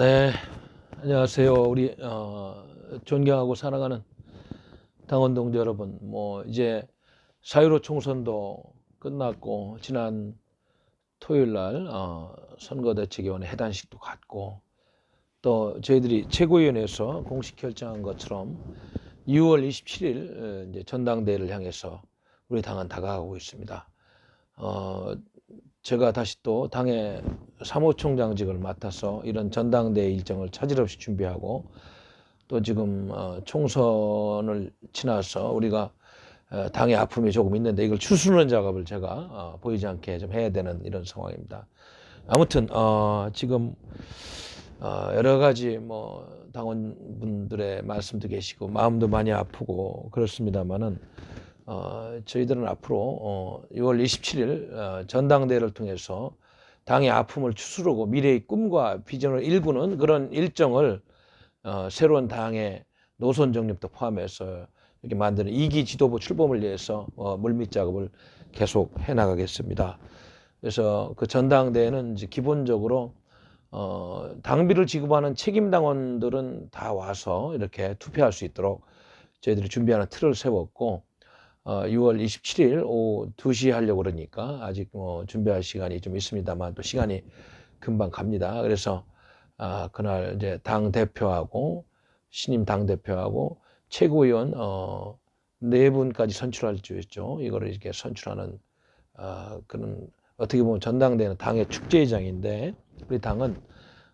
네, 안녕하세요. 우리 어, 존경하고 사랑하는 당원 동지 여러분. 뭐 이제 4.15 총선도 끝났고 지난 토요일 날 어, 선거대책위원회 해단식도 갔고 또 저희들이 최고위원회에서 공식 결정한 것처럼 6월 27일 이제 전당대회를 향해서 우리 당은 다가가고 있습니다. 어, 제가 다시 또 당의 사무총장직을 맡아서 이런 전당대회 일정을 차질 없이 준비하고 또 지금 어, 총선을 지나서 우리가 어, 당의 아픔이 조금 있는데 이걸 추스르는 작업을 제가 어, 보이지 않게 좀 해야 되는 이런 상황입니다. 아무튼 어, 지금 어, 여러 가지 뭐 당원분들의 말씀도 계시고 마음도 많이 아프고 그렇습니다만은 어, 저희들은 앞으로 어, 6월 27일 어, 전당대회를 통해서 당의 아픔을 추스르고 미래의 꿈과 비전을 일구는 그런 일정을 어, 새로운 당의 노선 정립도 포함해서 이렇게 만드는 이기 지도부 출범을 위해서 어, 물밑 작업을 계속 해 나가겠습니다. 그래서 그 전당대회는 이제 기본적으로 어, 당비를 지급하는 책임 당원들은 다 와서 이렇게 투표할 수 있도록 저희들이 준비하는 틀을 세웠고 어, 6월 27일 오후 2시 하려고 그러니까 아직 뭐 준비할 시간이 좀 있습니다만 또 시간이 금방 갑니다. 그래서 아, 그날 이제 당 대표하고 신임 당 대표하고 최고위원 어, 네 분까지 선출할 주였죠. 이거를 이렇게 선출하는 어, 그런 어떻게 보면 전당대회는 당의 축제장인데 우리 당은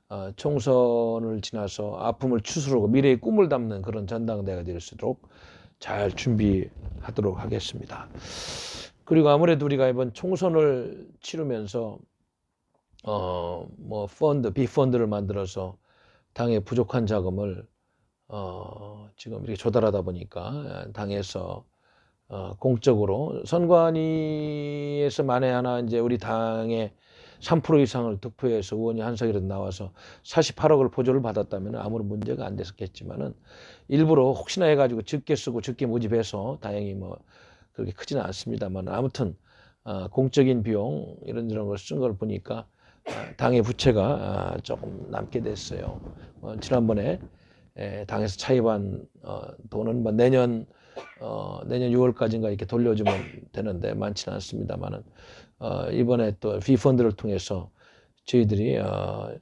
어, 총선을 지나서 아픔을 추스르고 미래의 꿈을 담는 그런 전당대회가 될 수 있도록 잘 준비하도록 하겠습니다. 그리고 아무래도 우리가 이번 총선을 치르면서 어뭐 펀드, 비펀드를 만들어서 당의 부족한 자금을 어 지금 이렇게 조달하다 보니까 당에서 어 공적으로 선관위에서 만에 하나 이제 우리 당의 3% 이상을 득표해서 의원이 한석이라도 나와서 48억을 보조를 받았다면 아무런 문제가 안 됐었겠지만은 일부러 혹시나 해가지고 적게 쓰고 적게 모집해서 다행히 뭐 그렇게 크지는 않습니다만 아무튼 어, 공적인 비용 이런 저런 걸 쓴 걸 보니까 어, 당의 부채가 아, 조금 남게 됐어요. 어, 지난번에 에, 당에서 차입한 어, 돈은 뭐 내년 어, 내년 6월까지인가 이렇게 돌려주면 되는데 많지는 않습니다만은 어, 이번에 또 비펀드를 통해서 저희들이 어,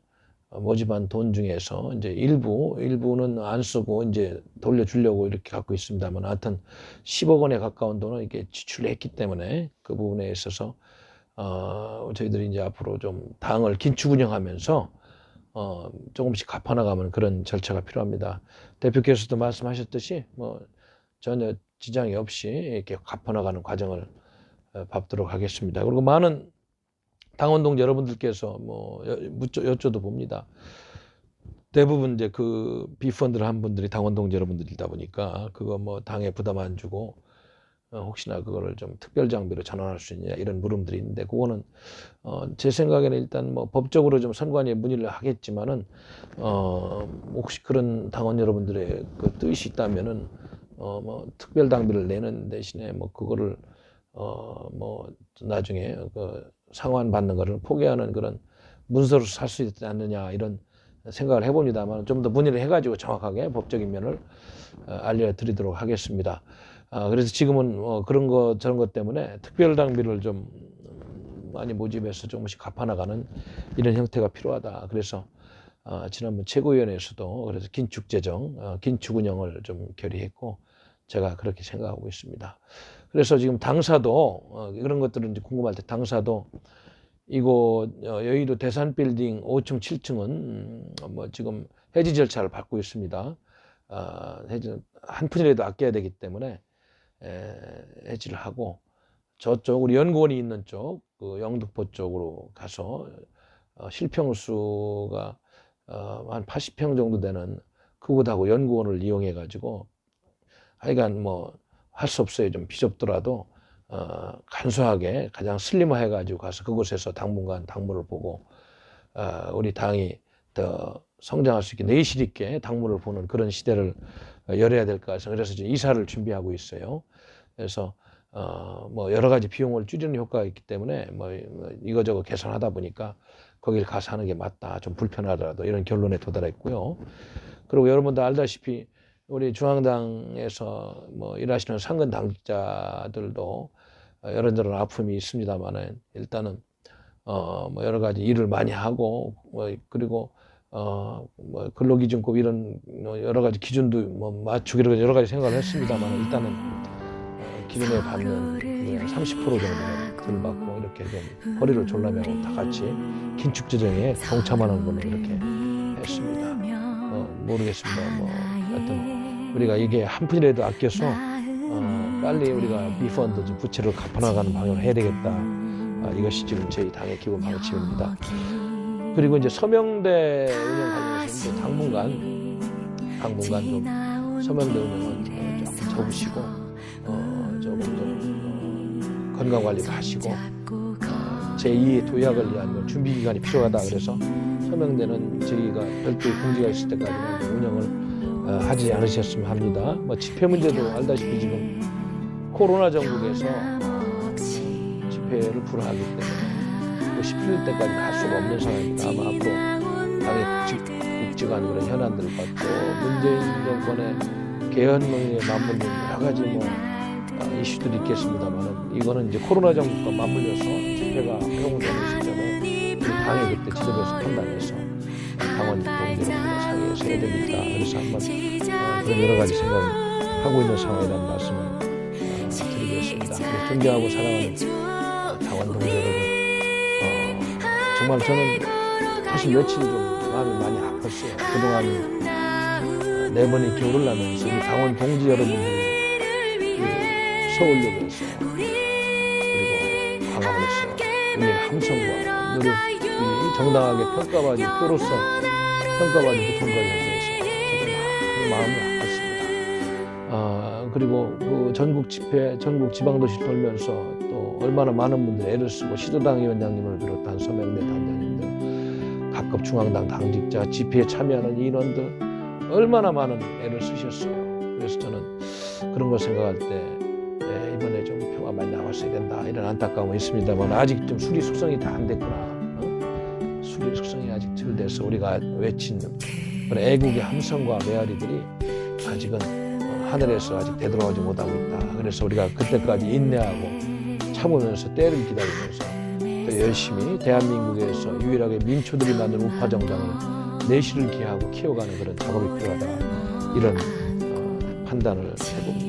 모집한 돈 중에서 이제 일부 일부는 안 쓰고 이제 돌려주려고 이렇게 갖고 있습니다만 하여튼 10억 원에 가까운 돈을 이렇게 지출을 했기 때문에 그 부분에 있어서 어, 저희들이 이제 앞으로 좀 당을 긴축 운영하면서 어, 조금씩 갚아나가면 그런 절차가 필요합니다. 대표께서도 말씀하셨듯이 뭐 전혀 지장이 없이 이렇게 갚아나가는 과정을 어, 밟도록 하겠습니다. 그리고 많은 당원동 여러분들께서 뭐 묻죠, 여쭤도 봅니다. 대부분 이제 그 비펀드를 한 분들이 당원동 여러분들이다 보니까 그거 뭐 당에 부담 안 주고 어, 혹시나 그거를 좀 특별 장비로 전환할 수 있냐 이런 물음들이 있는데 그거는 어, 제 생각에는 일단 뭐 법적으로 좀 선관위에 문의를 하겠지만은 어, 혹시 그런 당원 여러분들의 그 뜻이 있다면은 어, 뭐 특별 장비를 내는 대신에 뭐 그거를 어, 뭐 나중에 그 상환 받는 거를 포기하는 그런 문서로 살 수 있지 않느냐 이런 생각을 해봅니다만 좀 더 문의를 해가지고 정확하게 법적인 면을 어, 알려드리도록 하겠습니다. 아, 그래서 지금은 뭐 그런 거 저런 것 때문에 특별 장비를 좀 많이 모집해서 조금씩 갚아나가는 이런 형태가 필요하다. 그래서 어, 지난번 최고위원회에서도 그래서 긴축 재정, 어, 긴축 운영을 좀 결의했고 제가 그렇게 생각하고 있습니다. 그래서 지금 당사도 어, 그런 것들은 이제 궁금할 때 당사도 이곳 어, 여의도 대산 빌딩 5층, 7층은 음, 뭐 지금 해지 절차를 밟고 있습니다. 어, 해지 한 푼이라도 아껴야 되기 때문에 에, 해지를 하고 저쪽 우리 연구원이 있는 쪽, 그 영등포 쪽으로 가서 어, 실평수가 어, 한 80평 정도 되는 그곳하고 연구원을 이용해 가지고 하여간 뭐 할 수 없어요. 좀 비좁더라도 어, 간소하게 가장 슬림해 가지고 가서 그곳에서 당분간 당무를 보고 어, 우리 당이 더 성장할 수 있게 내실 있게 당무를 보는 그런 시대를 열어야 될 것 같아서 그래서 이제 이사를 준비하고 있어요. 그래서 어, 뭐 여러 가지 비용을 줄이는 효과가 있기 때문에 뭐 이거저거 개선하다 보니까 거길 가서 하는 게 맞다. 좀 불편하더라도 이런 결론에 도달했고요. 그리고 여러분도 알다시피 우리 중앙당에서 뭐 일하시는 상근 당직자들도 여러저런 아픔이 있습니다만은 일단은 어 뭐 여러 가지 일을 많이 하고 뭐 그리고 어 뭐 근로기준법 이런 뭐 여러 가지 기준도 뭐 맞추기로 여러 가지 생각을 했습니다만 일단은 어, 기존에 받는 그30% 정도는 덜 받고 이렇게 좀 허리를 졸라매고 다 같이 긴축 재정에 동참하는 걸로 이렇게 했습니다. 어, 모르겠습니다. 뭐 하여튼 우리가 이게 한 푼이라도 아껴서 어, 빨리 우리가 미펀드 좀 부채를 갚아나가는 방향을 해야 되겠다. 아, 이것이 지금 저희 당의 기본 방침입니다. 그리고 이제 서명대 운영 관련해서 당분간 당분간 좀 서명대 운영은 어, 접으시고 어, 좀 어, 건강 관리를 하시고 어, 제2의 도약을 위한 뭐 준비 기간이 필요하다 그래서 서명대는 저희가 별도의 공지가 있을 때까지는 이제 운영을 어, 하지 않으셨으면 합니다. 뭐 집회 문제도 알다시피 지금 코로나 전국에서 어, 집회를 불허하기 때문에 뭐 17일 때까지 갈 수가 없는 상황입니다. 아마 앞으로 당의 국직, 국직한 그런 현안들과 또 문재인 정권의 개헌론에 맞물린 여러 가지 뭐 어, 이슈들이 있겠습니다만 이거는 이제 코로나 정국과 맞물려서 집회가 허용되는 시점에 당이 그때 지도부에서 판단해서 당원 동지들과 상의해서 해야 되겠다. 그래서 한번 어, 그런 여러 가지 생각을 하고 있는 상황이라는 말씀을 어, 드리겠습니다. 존경하고 사랑하는 어, 당원 동지 여러분, 어, 정말 저는 사실 며칠 좀 마음이 많이 아팠어요. 그동안 어, 네 번의 교를 하면서 우리 당원 동지 여러분들이 이 서울역에서 그리고 광화문에서 우리 함성과 노력이 정당하게 평가받이 표로서 평가받이 못한 것에 대해서 저도 많이 마음이 아팠습니다. 아, 그리고 그 전국 집회, 전국 지방도시 돌면서 또 얼마나 많은 분들이 애를 쓰고 시도당 위원장님을 비롯한 서명대 단장님들, 각급 중앙당 당직자, 집회에 참여하는 인원들 얼마나 많은 애를 쓰셨어요. 그래서 저는 그런 걸 생각할 때 예, 이번에 좀 표가 많이 나왔어야 된다 이런 안타까움은 있습니다만 아직 좀 수리 숙성이 다 안 됐구나. 어? 수리 숙성이 아직 덜 돼서 우리가 외친 그런 애국의 함성과 메아리들이 아직은 어, 하늘에서 아직 되돌아오지 못하고 있다. 그래서 우리가 그때까지 인내하고 참으면서 때를 기다리면서 또 열심히 대한민국에서 유일하게 민초들이 만든 우파 정당을 내실을 기하고 키워가는 그런 작업이 필요하다. 이런 어, 판단을 해봅니다.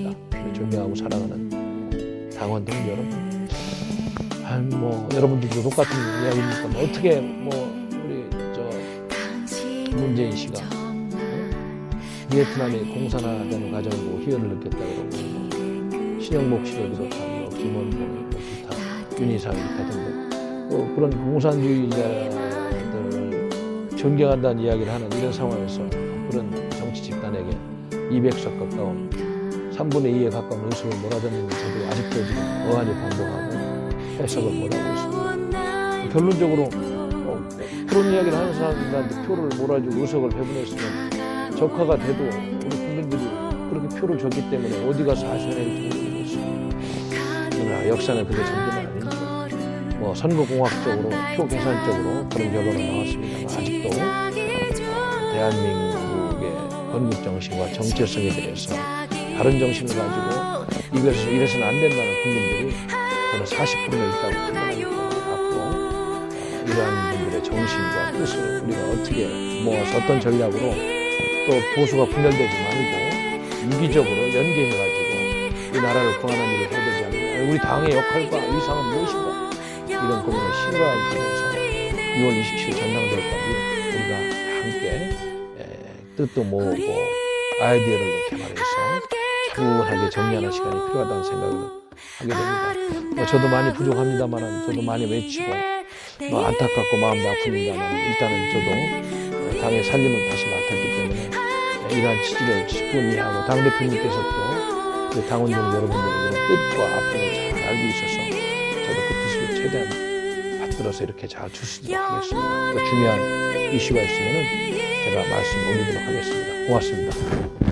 존경하고 사랑하는 당원 동지 여러분. 아, 뭐 여러분들도 똑같은 이야기입니까? 뭐 어떻게 뭐 우리 저 문재인 씨가 어? 비에트남의 공산화되는 과정을 보고 희열을 느꼈다 그러고 뭐 신영복 씨를 비롯한 뭐 김원봉, 뭐 기타 윤희상 등등 또 그런 공산주의자들을 존경한다는 이야기를 하는 이런 상황에서 그런 정치 집단에게 200석 가까운 3분의 2에 가까운 의석을 몰아줬는데 저도 아직도 지금 어안이 반복하고 해석을 못하고 있습니다. 결론적으로 어, 그런 이야기를 하는 사람들한테 표를 몰아주고 의석을 배분했으면 적화가 돼도 우리 국민들이 그렇게 표를 줬기 때문에 어디 가서 하셔야 할 통일이 있어요. 그러나 역사는 그게 전부는 아니죠. 뭐 선거공학적으로 표 계산적으로 그런 결과가 나왔습니다만 아직도 어, 대한민국의 건국 정신과 정체성에 대해서 다른 정신을 가지고 이것을 이래서는 안 된다는 국민들이 저는 40%가 있다고 어, 이러한 분들의 정신과 뜻을 우리가 어떻게 모아서 어떤 전략으로 또 보수가 분열되지 말고 유기적으로 연계해가지고 이 나라를 구하는 일을 해야 되지 않나. 우리 당의 역할과 위상은 무엇인가? 이런 고민을 심각하게 하면서 6월 27일 전당대회까지 우리가 함께 에, 뜻도 모으고 아이디어를 개발해 서 차분하게 정리하는 시간이 필요하다는 생각을 하게 됩니다. 뭐 저도 많이 부족합니다만 저도 많이 외치고 뭐 안타깝고 마음도 아픕니다만 일단은 저도 당의 살림을 다시 맡았기 때문에 이러한 취지를 충분히 하고 당 대표님께서 또 당원들 여러분들의 그런 뜻과 아픔을 잘 알고 있어서 저도 그 뜻을 최대한 받들어서 이렇게 잘 주시도록 하겠습니다. 또 중요한 이슈가 있으면 제가 말씀 올리도록 하겠습니다. 고맙습니다.